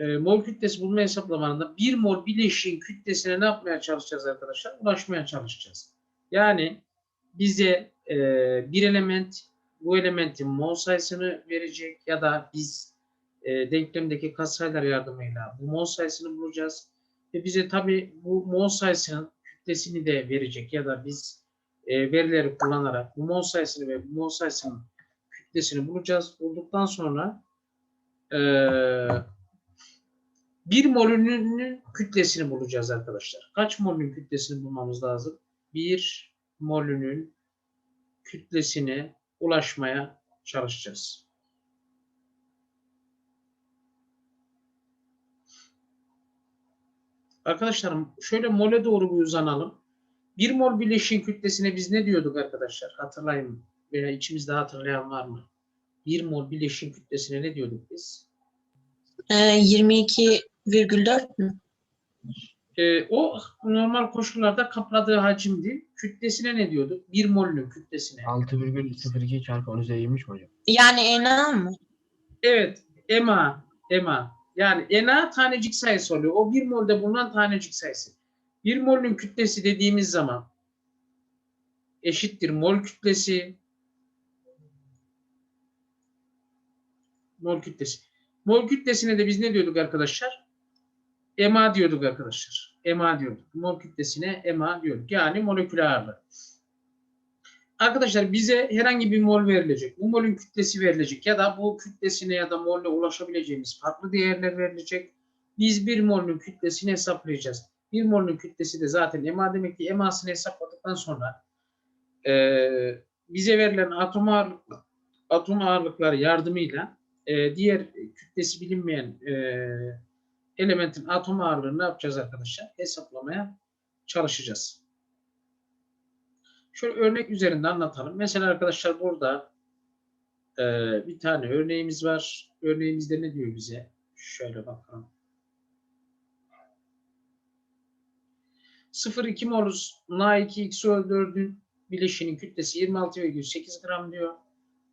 e, mol kütlesi bulma hesaplamalarında bir mol bileşiğin kütlesine ne yapmaya çalışacağız arkadaşlar? Ulaşmaya çalışacağız. Yani bize e, bir element bu elementin mol sayısını verecek ya da biz e, denklemdeki katsayılar yardımıyla bu mol sayısını bulacağız. Ve bize tabi bu mol sayısının kütlesini de verecek ya da biz e, verileri kullanarak bu mol sayısını ve bu mol sayısının kütlesini bulacağız. Bulduktan sonra eee 1 molünün kütlesini bulacağız arkadaşlar. Kaç molünün kütlesini bulmamız lazım? 1 molünün kütlesine ulaşmaya çalışacağız. Arkadaşlarım şöyle mole doğru bir uzanalım. 1 mol bileşiğin kütlesine biz ne diyorduk arkadaşlar? Hatırlayın veya içimizde hatırlayan var mı? 1 mol bileşiğin kütlesine ne diyorduk biz? Ee, 22 1,4 mü? E, o normal koşullarda kapladığı hacimdi. Kütlesine ne diyorduk? 1 mol'ün kütlesine. 6,02 çarpı 10 üzeri 23 mi hocam? Yani ena mı? Evet. Ema. Ema. Yani ena tanecik sayısı oluyor. O 1 mol'de bulunan tanecik sayısı. 1 mol'ün kütlesi dediğimiz zaman eşittir mol kütlesi mol kütlesi. Mol kütlesine de biz ne diyorduk arkadaşlar? EMA diyorduk arkadaşlar. EMA diyorduk. Mol kütlesine EMA diyorduk. Yani molekül ağırlığı. Arkadaşlar bize herhangi bir mol verilecek. Bu molün kütlesi verilecek ya da bu kütlesine ya da molle ulaşabileceğimiz farklı değerler verilecek. Biz bir molün kütlesini hesaplayacağız. Bir molün kütlesi de zaten EMA demek ki EMA'sını hesapladıktan sonra eee, bize verilen atom ağırlık atom ağırlıkları yardımıyla eee, diğer kütlesi bilinmeyen eee, elementin atom ağırlığını ne yapacağız arkadaşlar? Hesaplamaya çalışacağız. Şöyle örnek üzerinde anlatalım. Mesela arkadaşlar burada e, bir tane örneğimiz var. Örneğimizde ne diyor bize? Şöyle bakalım. 0,2 molus Na2XO4'ün bileşinin kütlesi 26,8 gram diyor.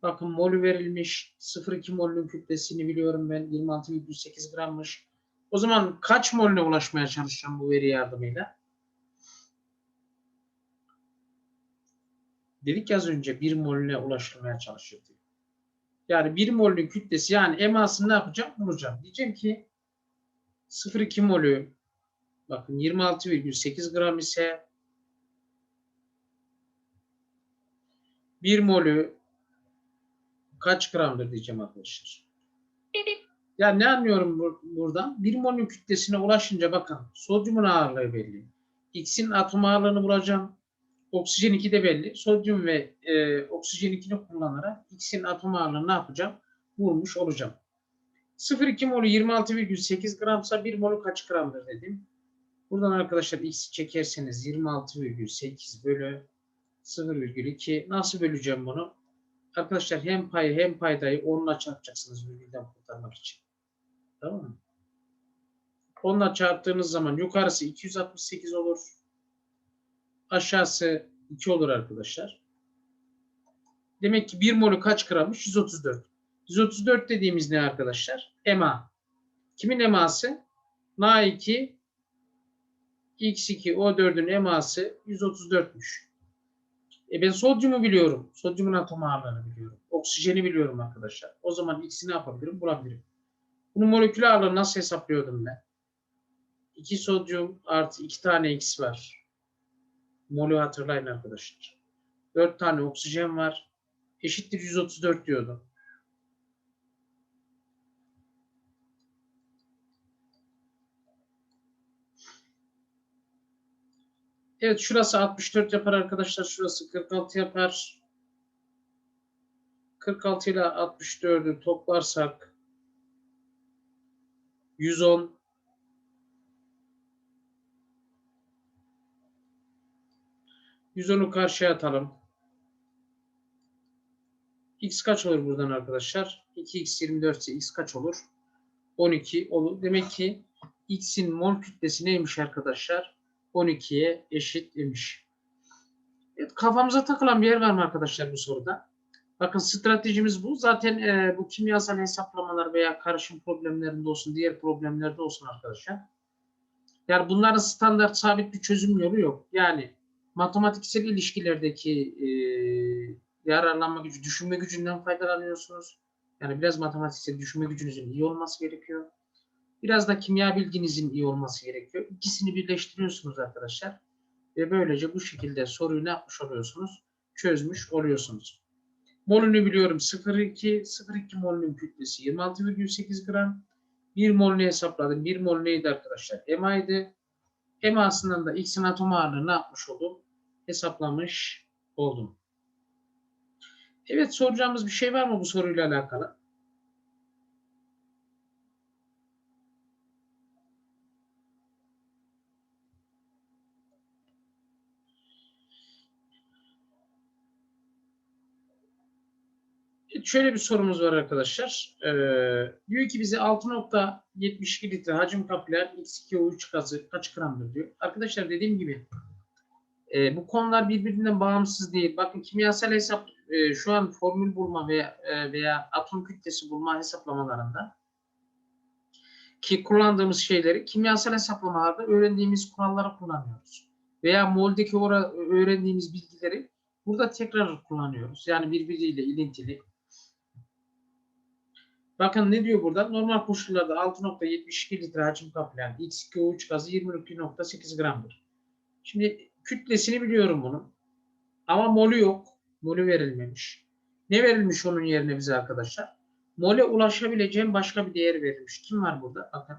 Bakın molü verilmiş. 0,2 molün kütlesini biliyorum ben. 26,8 grammış. O zaman kaç molle ulaşmaya çalışacağım bu veri yardımıyla? Dedik az önce bir molüne ulaşılmaya çalışıyor diyor. Yani bir molün kütlesi yani emasını ne yapacağım? Bulacağım. Diyeceğim ki 0,2 molü bakın 26,8 gram ise 1 molü kaç gramdır diyeceğim arkadaşlar. Ya ne anlıyorum bur- buradan? Bir molün kütlesine ulaşınca bakın sodyumun ağırlığı belli. X'in atom ağırlığını bulacağım. Oksijen 2 de belli. Sodyum ve e, oksijen 2'ni kullanarak X'in atom ağırlığını ne yapacağım? Bulmuş olacağım. 0,2 molü 26,8 gramsa 1 molü kaç gramdır dedim. Buradan arkadaşlar X'i çekerseniz 26,8 bölü 0,2 nasıl böleceğim bunu? Arkadaşlar hem payı hem paydayı 10'la çarpacaksınız virgülden kurtarmak için. Tamam mı? 10'la çarptığınız zaman yukarısı 268 olur. Aşağısı 2 olur arkadaşlar. Demek ki 1 molü kaç grammış? 134. 134 dediğimiz ne arkadaşlar? EMA. Kimin eması? Na2 X2 O4'ün eması 134'müş. E ben sodyumu biliyorum. Sodyumun atom ağırlığını biliyorum. Oksijeni biliyorum arkadaşlar. O zaman X'i ne yapabilirim? Bulabilirim. Bunun molekül ağırlığını nasıl hesaplıyordum ben? 2 sodyum artı 2 tane X var. Molü hatırlayın arkadaşlar. 4 tane oksijen var. Eşittir 134 diyordum. Evet şurası 64 yapar arkadaşlar. Şurası 46 yapar. 46 ile 64'ü toplarsak 110 110'u karşıya atalım. X kaç olur buradan arkadaşlar? 2x 24 ise x kaç olur? 12 olur. Demek ki x'in mol kütlesi neymiş arkadaşlar? 12'ye eşit imiş. Evet, kafamıza takılan bir yer var mı arkadaşlar bu soruda? Bakın stratejimiz bu. Zaten e, bu kimyasal hesaplamalar veya karışım problemlerinde olsun, diğer problemlerde olsun arkadaşlar. Yani bunların standart sabit bir çözüm yolu yok. Yani matematiksel ilişkilerdeki e, yararlanma gücü, düşünme gücünden faydalanıyorsunuz. Yani biraz matematiksel düşünme gücünüzün iyi olması gerekiyor. Biraz da kimya bilginizin iyi olması gerekiyor. İkisini birleştiriyorsunuz arkadaşlar. Ve böylece bu şekilde soruyu ne yapmış oluyorsunuz? Çözmüş oluyorsunuz. Molünü biliyorum 0,2. 0,2 molünün kütlesi 26,8 gram. 1 molünü hesapladım. 1 mol neydi arkadaşlar? EMA'ydı. EMA'sından da X'in atom ağırlığı ne yapmış oldum? Hesaplamış oldum. Evet soracağımız bir şey var mı bu soruyla alakalı? Şöyle bir sorumuz var arkadaşlar. Ee, diyor ki bize 6.72 litre hacim kaplayan X2O3 gazı kaç gramdır diyor. Arkadaşlar dediğim gibi e, bu konular birbirinden bağımsız değil. Bakın kimyasal hesap e, şu an formül bulma veya, e, veya atom kütlesi bulma hesaplamalarında ki kullandığımız şeyleri kimyasal hesaplamalarda öğrendiğimiz kuralları kullanıyoruz. Veya moldeki öğrendiğimiz bilgileri burada tekrar kullanıyoruz. Yani birbiriyle ilintili. Bakın ne diyor burada? Normal koşullarda 6.72 litre hacim kaplayan X2O3 gazı 22.8 gramdır. Şimdi kütlesini biliyorum bunun. Ama molü yok. Molü verilmemiş. Ne verilmiş onun yerine bize arkadaşlar? Mole ulaşabileceğim başka bir değer verilmiş. Kim var burada? Bakın.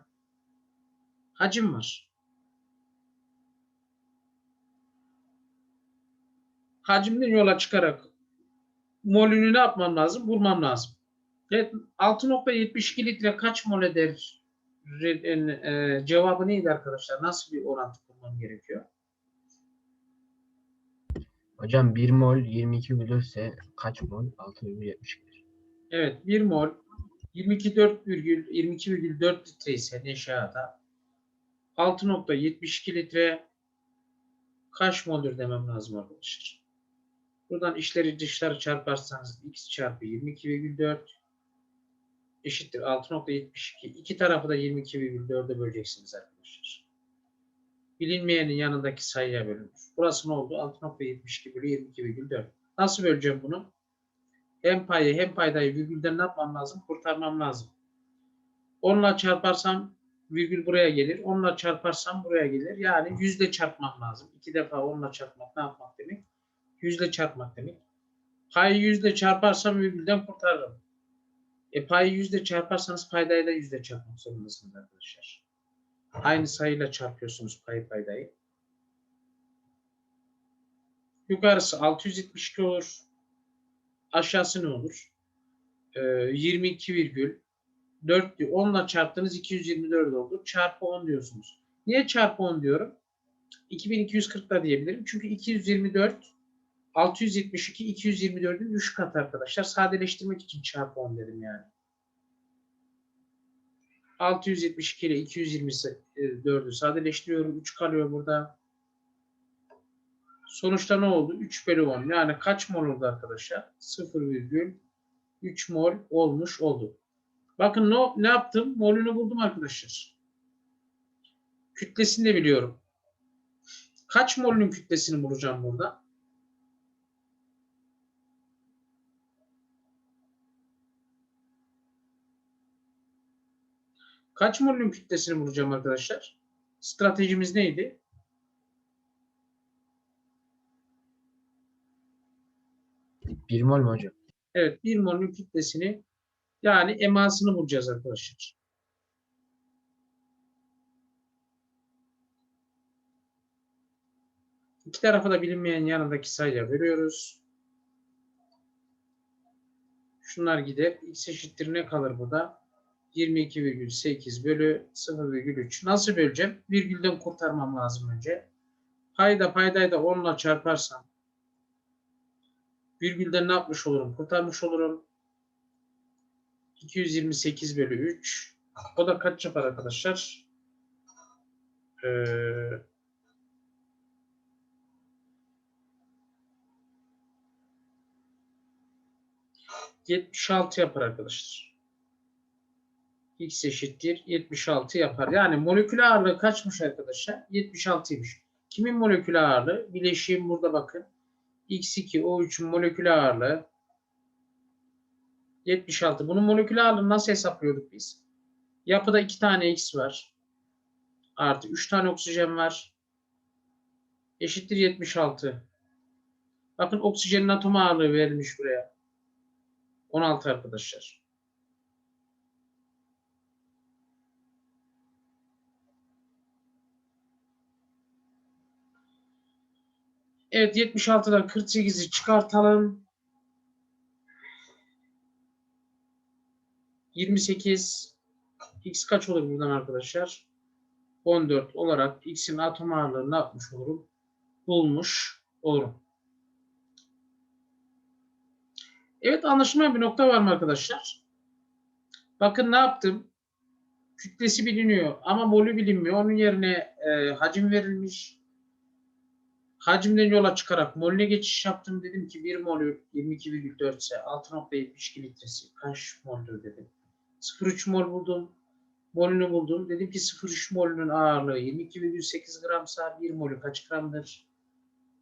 Hacim var. Hacimden yola çıkarak molünü ne yapmam lazım? Bulmam lazım. Evet, 6.72 litre kaç mol eder? Re- e, cevabı neydi arkadaşlar? Nasıl bir orantı bulmam gerekiyor? Hocam 1 mol 22,4 ise kaç mol? 6,72. Evet 1 mol 22,4 22,4 litre ise neşada 6.72 litre kaç moldur demem lazım arkadaşlar. Buradan işleri dışları çarparsanız x çarpı 22,4 eşittir 6.72. İki tarafı da 22,4'e böleceksiniz arkadaşlar. Bilinmeyenin yanındaki sayıya bölünür. Burası ne oldu? 6.72 bölü 22,4. Nasıl böleceğim bunu? Hem payı hem paydayı virgülden ne yapmam lazım? Kurtarmam lazım. 10'la çarparsam virgül buraya gelir. 10'la çarparsam buraya gelir. Yani yüzle çarpmam lazım. İki defa 10'la çarpmak ne yapmak demek? Yüzle çarpmak demek. Payı yüzle çarparsam virgülden kurtarırım. E payı yüzle çarparsanız paydayı da yüzle çarpmak zorundasınız arkadaşlar. Aynı sayıyla çarpıyorsunuz payı paydayı. Yukarısı 672 olur. Aşağısı ne olur? Ee, 22 virgül 4 diyor. 10 ile çarptığınız 224 oldu. Çarpı 10 diyorsunuz. Niye çarpı 10 diyorum? 2240 da diyebilirim. Çünkü 224 672 224'ün 3 katı arkadaşlar. Sadeleştirmek için çarpı 10 dedim yani. 672 ile 224'ü sadeleştiriyorum. 3 kalıyor burada. Sonuçta ne oldu? 3 bölü 10. Yani kaç mol oldu arkadaşlar? 0,3 mol olmuş oldu. Bakın ne, ne yaptım? Molünü buldum arkadaşlar. Kütlesini de biliyorum. Kaç molünün kütlesini bulacağım burada? Kaç molünün kütlesini bulacağım arkadaşlar? Stratejimiz neydi? Bir mol mu hocam? Evet, bir molün kütlesini yani emasını bulacağız arkadaşlar. İki tarafa da bilinmeyen yanındaki sayıya veriyoruz. Şunlar gider. X eşittir ne kalır burada? 22,8 bölü 0,3. Nasıl böleceğim? Virgülden kurtarmam lazım önce. Payda paydayı da 10 ile çarparsam virgülden ne yapmış olurum? Kurtarmış olurum. 228 bölü 3. O da kaç yapar arkadaşlar? Ee, 76 yapar arkadaşlar. X eşittir 76 yapar. Yani molekül ağırlığı kaçmış arkadaşlar? 76'ymış. Kimin molekül ağırlığı? Bileşiğim burada bakın. X2O3'ün molekül ağırlığı 76. Bunun molekül ağırlığını nasıl hesaplıyorduk biz? Yapıda 2 tane X var. Artı 3 tane oksijen var. Eşittir 76. Bakın oksijenin atom ağırlığı verilmiş buraya. 16 arkadaşlar. Evet 76'dan 48'i çıkartalım. 28 x kaç olur buradan arkadaşlar? 14 olarak x'in atom ağırlığını yapmış olurum? Bulmuş olurum. Evet anlaşılmayan bir nokta var mı arkadaşlar? Bakın ne yaptım? Kütlesi biliniyor ama molü bilinmiyor. Onun yerine e, hacim verilmiş. Hacimden yola çıkarak molüne geçiş yaptım. Dedim ki 1 molü 22,4 ise 6,72 litresi kaç moldür dedim. 0,3 mol buldum. Molünü buldum. Dedim ki 0,3 molünün ağırlığı 22,8 gramsa 1 molü kaç gramdır?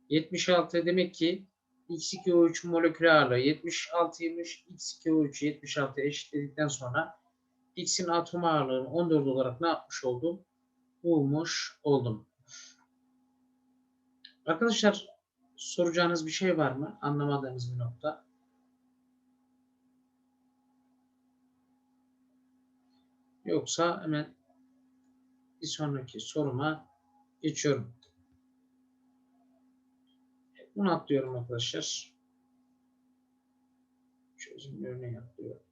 76 demek ki X2O3 molekül ağırlığı 76'ymış. X2O3'ü 76 eşitledikten sonra X'in atom ağırlığını 14 olarak ne yapmış oldum? Bulmuş oldum. Arkadaşlar soracağınız bir şey var mı? Anlamadığınız bir nokta. Yoksa hemen bir sonraki soruma geçiyorum. Bunu atlıyorum arkadaşlar. Çözüm örneği atlıyorum.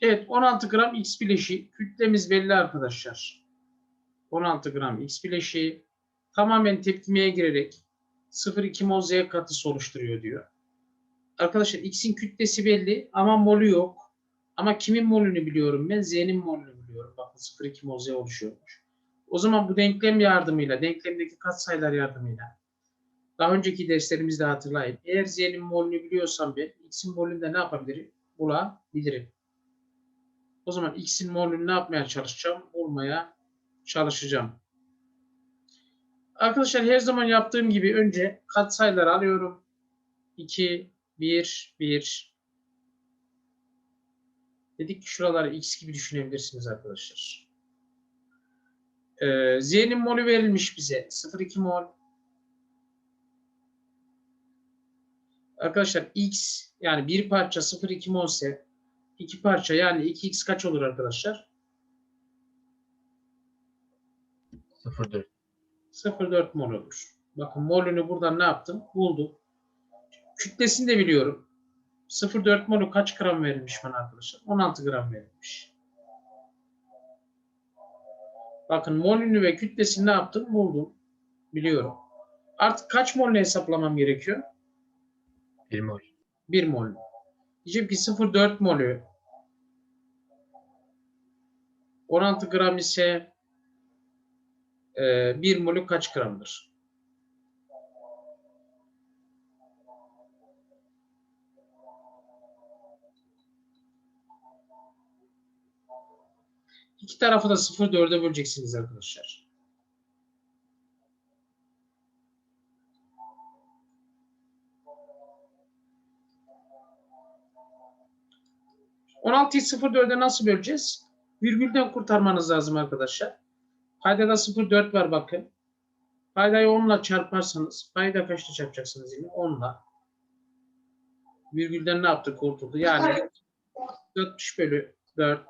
Evet 16 gram X bileşiği. Kütlemiz belli arkadaşlar. 16 gram X bileşiği tamamen tepkimeye girerek 0,2 mol Z katısı oluşturuyor diyor. Arkadaşlar X'in kütlesi belli ama molü yok. Ama kimin molünü biliyorum ben? Z'nin molünü biliyorum. Bakın 0,2 mol Z oluşuyormuş. O zaman bu denklem yardımıyla, denklemdeki katsayılar yardımıyla daha önceki derslerimizde hatırlayın. Eğer Z'nin molünü biliyorsam ben X'in molünü de ne yapabilirim? Bulabilirim. O zaman x'in molünü ne yapmaya çalışacağım? Bulmaya çalışacağım. Arkadaşlar her zaman yaptığım gibi önce katsayıları alıyorum. 2, 1, 1. Dedik ki şuraları x gibi düşünebilirsiniz arkadaşlar. Ee, Z'nin molü verilmiş bize. 0,2 mol. Arkadaşlar x yani bir parça 0,2 mol ise iki parça yani 2x kaç olur arkadaşlar? 0,4. 0,4 mol olur. Bakın molünü buradan ne yaptım? Buldum. Kütlesini de biliyorum. 0,4 molü kaç gram verilmiş bana arkadaşlar? 16 gram verilmiş. Bakın molünü ve kütlesini ne yaptım? Buldum. Biliyorum. Artık kaç molünü hesaplamam gerekiyor? 1 mol. 1 mol. Diyeceğim ki 0,4 molü 16 gram ise e, 1 molü kaç gramdır? İki tarafı da 0,4'e böleceksiniz arkadaşlar. %16'yı 0,4'e nasıl böleceğiz? Virgülden kurtarmanız lazım arkadaşlar. Paydada 0,4 var bakın. Paydayı 10 ile çarparsanız, payda kaçta çarpacaksınız yine? 10 ile. Virgülden ne yaptı? Kurtuldu. Yani 60 bölü 4.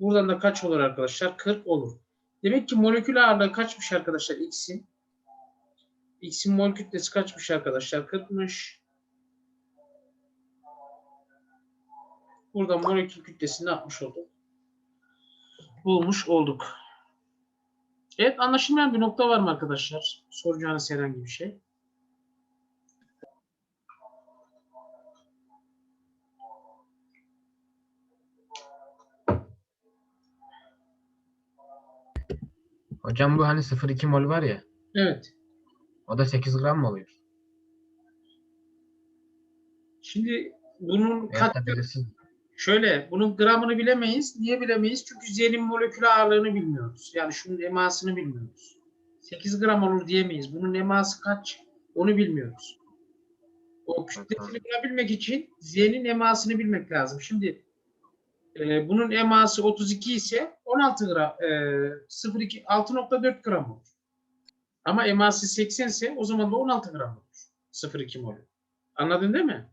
Buradan da kaç olur arkadaşlar? 40 olur. Demek ki molekül ağırlığı kaçmış arkadaşlar X'in? X'in mol kütlesi kaçmış arkadaşlar? 40'mış. Burada molekül kütlesini ne yapmış olduk? Bulmuş olduk. Evet anlaşılmayan bir nokta var mı arkadaşlar? Soracağınız herhangi bir şey. Hocam bu hani 0,2 mol var ya. Evet. O da 8 gram mı oluyor? Şimdi bunun Veya kat. Şöyle bunun gramını bilemeyiz. Niye bilemeyiz? Çünkü Z'nin molekül ağırlığını bilmiyoruz. Yani şunun emasını bilmiyoruz. 8 gram olur diyemeyiz. Bunun eması kaç? Onu bilmiyoruz. O kütlesini bulabilmek için Z'nin emasını bilmek lazım. Şimdi e, bunun eması 32 ise 16 gram, e, 0,2 6.4 gram olur. Ama eması 80 ise o zaman da 16 gram olur. 0,2 mol. Anladın değil mi?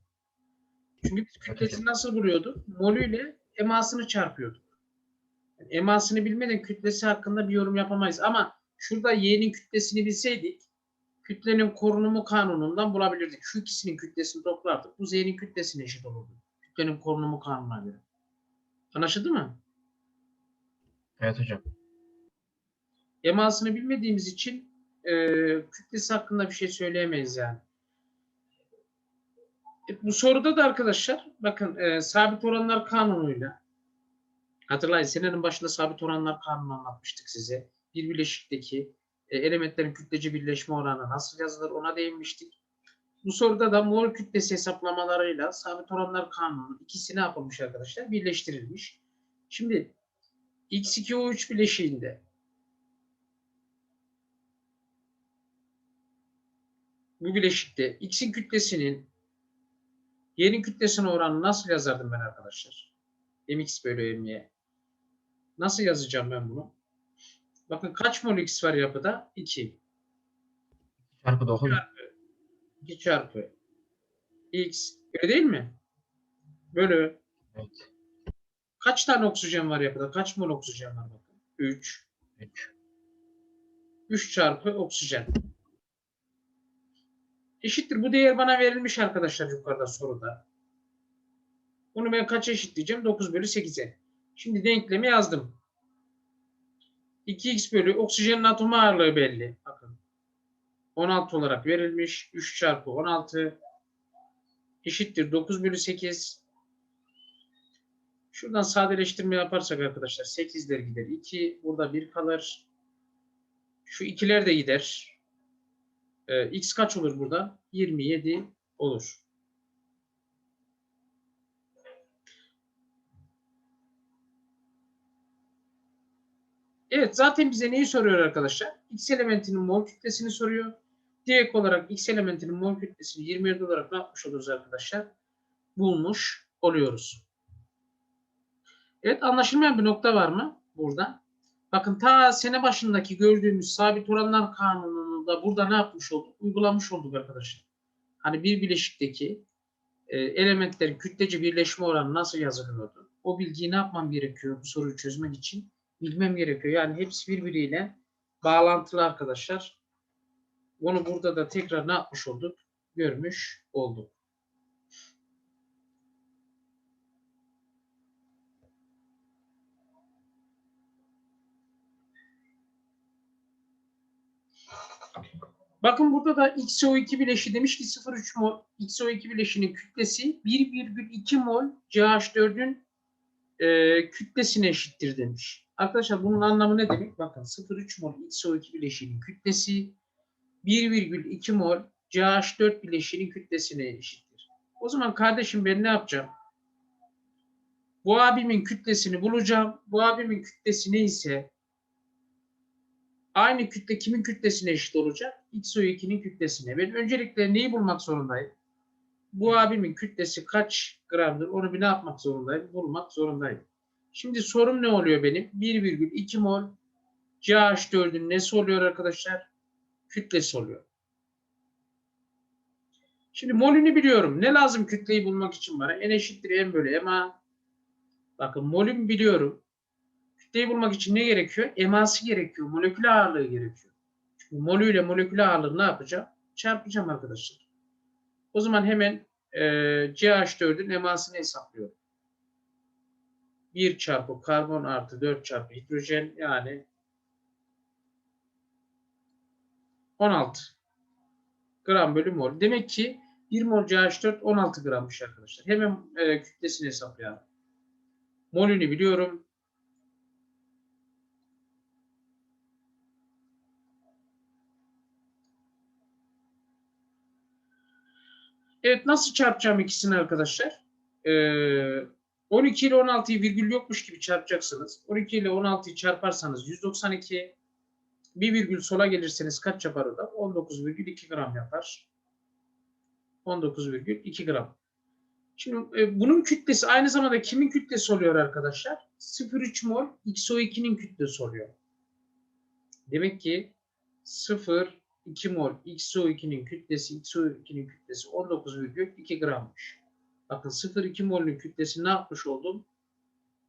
Çünkü biz kütlesini nasıl buluyorduk? Molüyle emasını çarpıyorduk. Yani emasını bilmeden kütlesi hakkında bir yorum yapamayız. Ama şurada y'nin kütlesini bilseydik kütlenin korunumu kanunundan bulabilirdik. Şu ikisinin kütlesini toplardık. Bu z'nin kütlesine eşit olurdu. Kütlenin korunumu kanununa göre. Anlaşıldı mı? Evet hocam. Emasını bilmediğimiz için e, kütlesi hakkında bir şey söyleyemeyiz yani. E, bu soruda da arkadaşlar bakın e, sabit oranlar kanunuyla hatırlayın senenin başında sabit oranlar kanunu anlatmıştık size. Bir bileşikteki e, elementlerin kütlece birleşme oranı nasıl yazılır ona değinmiştik. Bu soruda da mol kütlesi hesaplamalarıyla sabit oranlar kanunu ikisi ne yapılmış arkadaşlar? Birleştirilmiş. Şimdi X2O3 bileşiğinde bu bileşikte X'in kütlesinin Y'nin kütlesine oranı nasıl yazardım ben arkadaşlar? mx bölü my. Nasıl yazacağım ben bunu? Bakın kaç mol x var yapıda? 2. Çarpı 9. 2 çarpı x. Öyle değil mi? Bölü. Evet. Kaç tane oksijen var yapıda? Kaç mol oksijen var bakın? 3. 3. 3 çarpı oksijen. Eşittir. Bu değer bana verilmiş arkadaşlar yukarıda soruda. Bunu ben kaç eşitleyeceğim? 9 bölü 8'e. Şimdi denklemi yazdım. 2x bölü oksijenin atom ağırlığı belli. Bakın. 16 olarak verilmiş. 3 çarpı 16 eşittir 9 bölü 8. Şuradan sadeleştirme yaparsak arkadaşlar 8'ler gider. 2 burada 1 kalır. Şu ikiler de gider. Ee, x kaç olur burada? 27 olur. Evet zaten bize neyi soruyor arkadaşlar? X elementinin mol kütlesini soruyor. Direkt olarak X elementinin mol kütlesini 27 olarak ne yapmış oluruz arkadaşlar? Bulmuş oluyoruz. Evet anlaşılmayan bir nokta var mı burada? Bakın ta sene başındaki gördüğümüz sabit oranlar kanununu da burada ne yapmış olduk? Uygulamış olduk arkadaşlar. Hani bir bileşikteki e, elementlerin kütlece birleşme oranı nasıl yazılıyordu? O bilgiyi ne yapmam gerekiyor bu soruyu çözmek için? Bilmem gerekiyor. Yani hepsi birbiriyle bağlantılı arkadaşlar. Bunu burada da tekrar ne yapmış olduk? Görmüş olduk. Bakın burada da XO2 bileşi demiş ki 0,3 mol XO2 bileşinin kütlesi 1,2 mol CH4'ün e, kütlesine eşittir demiş. Arkadaşlar bunun anlamı ne demek? Bakın 0,3 mol XO2 bileşiğinin kütlesi 1,2 mol CH4 bileşiğinin kütlesine eşittir. O zaman kardeşim ben ne yapacağım? Bu abimin kütlesini bulacağım. Bu abimin kütlesi neyse aynı kütle kimin kütlesine eşit olacak? XO2'nin kütlesine. Ben öncelikle neyi bulmak zorundayım? Bu abimin kütlesi kaç gramdır? Onu bir ne yapmak zorundayım? Bulmak zorundayım. Şimdi sorum ne oluyor benim? 1,2 mol CH4'ün nesi oluyor arkadaşlar? Kütlesi oluyor. Şimdi molünü biliyorum. Ne lazım kütleyi bulmak için bana? N eşittir M bölü MA. Bakın molümü biliyorum. Kütleyi bulmak için ne gerekiyor? Eması gerekiyor. Molekül ağırlığı gerekiyor. Çünkü molü ile molekül ağırlığı ne yapacağım? Çarpacağım arkadaşlar. O zaman hemen e, CH4'ün emasını hesaplıyorum. 1 çarpı karbon artı 4 çarpı hidrojen yani 16 gram bölü mol. Demek ki 1 mol CH4 16 grammış arkadaşlar. Hemen e, kütlesini hesaplayalım. Molünü biliyorum. Evet nasıl çarpacağım ikisini arkadaşlar? Ee, 12 ile 16'yı virgül yokmuş gibi çarpacaksınız. 12 ile 16'yı çarparsanız 192. Bir virgül sola gelirseniz kaç yapar o da? 19,2 gram yapar. 19,2 gram. Şimdi e, bunun kütlesi aynı zamanda kimin kütlesi oluyor arkadaşlar? 0,3 mol XO2'nin kütlesi oluyor. Demek ki 0,2 mol XO2'nin kütlesi XO2'nin kütlesi 19,2 grammış. Bakın 0,2 mol'ün kütlesi ne yapmış oldum?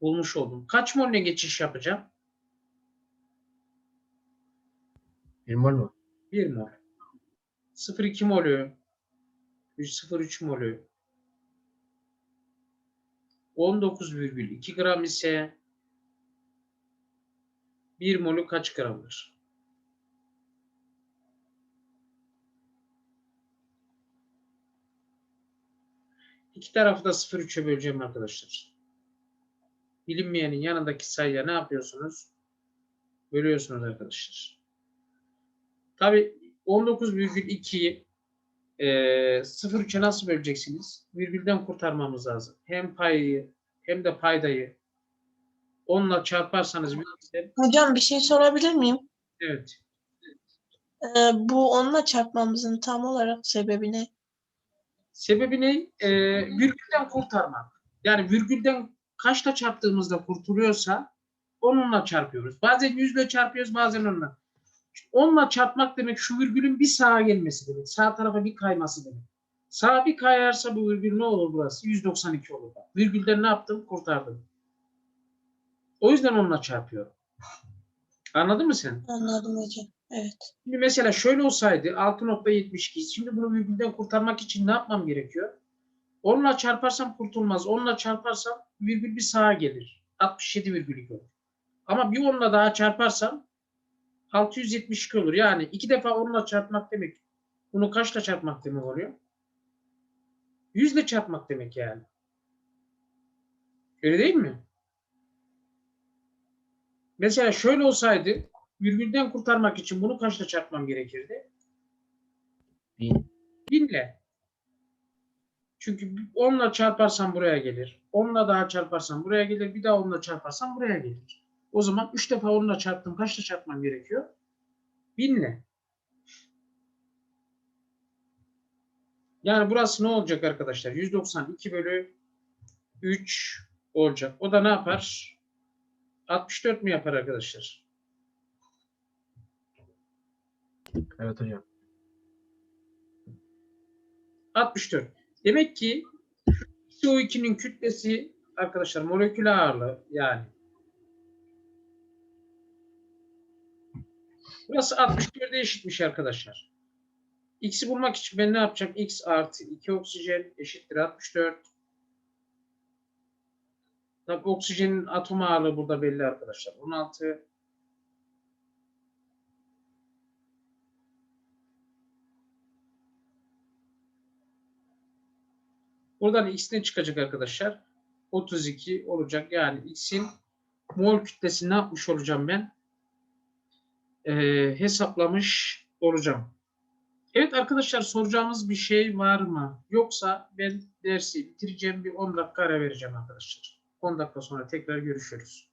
Bulmuş oldum. Kaç mol'e geçiş yapacağım? 1 mol mu? 1 mol. 0,2 molü 0,3 molü 19,2 gram ise 1 molü kaç gramdır? İki tarafı da 0,3'e böleceğim arkadaşlar. Bilinmeyenin yanındaki sayıya ne yapıyorsunuz? Bölüyorsunuz arkadaşlar. Tabi 19,2'yi e, 0,3'e nasıl böleceksiniz? Virgülden kurtarmamız lazım. Hem payı hem de paydayı 10'la çarparsanız Hocam bir şey sorabilir miyim? evet Ee, bu onunla çarpmamızın tam olarak sebebi ne? Sebebi ne? Ee, virgülden kurtarmak. Yani virgülden kaçla çarptığımızda kurtuluyorsa onunla çarpıyoruz. Bazen yüzle çarpıyoruz bazen onunla. Onunla çarpmak demek şu virgülün bir sağa gelmesi demek. Sağ tarafa bir kayması demek. Sağa bir kayarsa bu virgül ne olur burası? 192 olur. Virgülden ne yaptım? Kurtardım. O yüzden onunla çarpıyorum. Anladın mı sen? Anladım hocam. Evet. Şimdi mesela şöyle olsaydı 6.72 şimdi bunu virgülden kurtarmak için ne yapmam gerekiyor? Onunla çarparsam kurtulmaz. Onunla çarparsam virgül bir sağa gelir. 67,2 olur. Ama bir onunla daha çarparsam 672 olur. Yani iki defa onunla çarpmak demek. Bunu kaçla çarpmak demek oluyor? Yüzle çarpmak demek yani. Öyle değil mi? Mesela şöyle olsaydı virgülden kurtarmak için bunu kaçla çarpmam gerekirdi? 1000. Binle. Çünkü onunla çarparsam buraya gelir. Onunla daha çarparsam buraya gelir. Bir daha onunla çarparsam buraya gelir. O zaman 3 defa onunla çarptım. Kaçla çarpmam gerekiyor? Binle. Yani burası ne olacak arkadaşlar? 192 bölü 3 olacak. O da ne yapar? 64 mi yapar arkadaşlar? Evet hocam. 64. Demek ki CO2'nin kütlesi arkadaşlar molekül ağırlığı yani. Burası 64'e eşitmiş arkadaşlar. X'i bulmak için ben ne yapacağım? X artı 2 oksijen eşittir 64. Tabii oksijenin atom ağırlığı burada belli arkadaşlar. 16. Buradan x ne çıkacak arkadaşlar? 32 olacak. Yani x'in mol kütlesini ne yapmış olacağım ben? Ee, hesaplamış olacağım. Evet arkadaşlar soracağımız bir şey var mı? Yoksa ben dersi bitireceğim bir 10 dakika ara vereceğim arkadaşlar. 10 dakika sonra tekrar görüşürüz.